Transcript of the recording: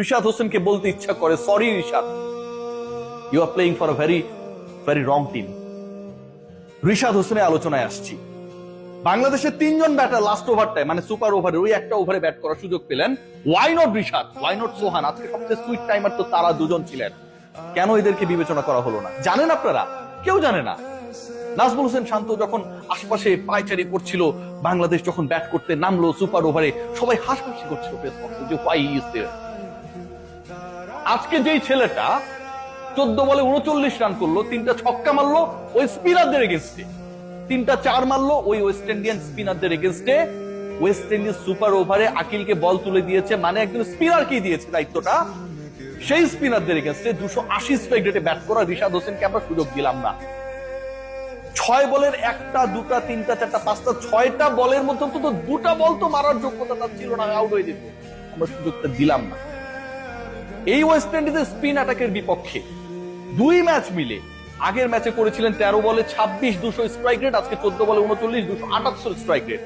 রিশাদ হোসেনকে বলতে ইচ্ছা করে sorry Rishad you are playing for a very very wrong team Rishad হোসেনের আলোচনায় আসছি। বাংলাদেশের তিনজন ব্যাটার লাস্ট ওভারটায় মানে সুপার ওভারে ওই একটা ওভারে ব্যাট করার সুযোগ পেলেন। Why not Rishad? Why not Sohan? আজকে সবচেয়ে সুইট টাইমার তো তারা দুজন ছিলেন। কেন এদেরকে বিবেচনা করা হলো না? জানেন আপনারা? কেউ জানে না। নাজমুল হোসেন শান্ত যখন আশপাশে পায়চারি করছিল, বাংলাদেশ যখন ব্যাট করতে নামলো সুপার ওভারে সবাই হাসহাসি করছিল যে হোয়াই ইজ দেয়ার আজকে যেই ছেলেটা চোদ্দ বলে উনচল্লিশ রান করল, তিনটা ছক্কা মারলো, ওই স্পিনারদের এগেনস্টে তিনটা চার মারলো, ওই ওয়েস্ট ইন্ডিয়ান স্পিনারদের এগেনস্টে ওয়েস্ট ইন্ডিজ সুপার ওভারে আকিলকে বল তুলে দিয়েছে মানে একজন স্পিনারকেই দিয়েছে দায়িত্বটা? সেই স্পিনারদের এগেনস্টে দুশো আশি স্ট্রাইক রেটে ব্যাট করা রিশাদ হোসেনকে আমরা সুযোগ দিলাম না। ছয় বলের একটা, দুটা, তিনটা, চারটা, পাঁচটা, ছয়টা বলের মধ্যে অন্তত দুটা বল তো মারার যোগ্যতা তার ছিল না আউট হয়ে যেত। আমরা সুযোগটা দিলাম না। এই ওয়েস্ট ইন্ডিজের স্পিন অ্যাটাকের বিপক্ষে। দুই ম্যাচ মিলে আগের ম্যাচে করেছিলেন তেরো বলে ছাব্বিশ দুশো স্ট্রাইক রেট আজকে চোদ্দ বলে উনচল্লিশ দুশো আটাত্তর স্ট্রাইক রেট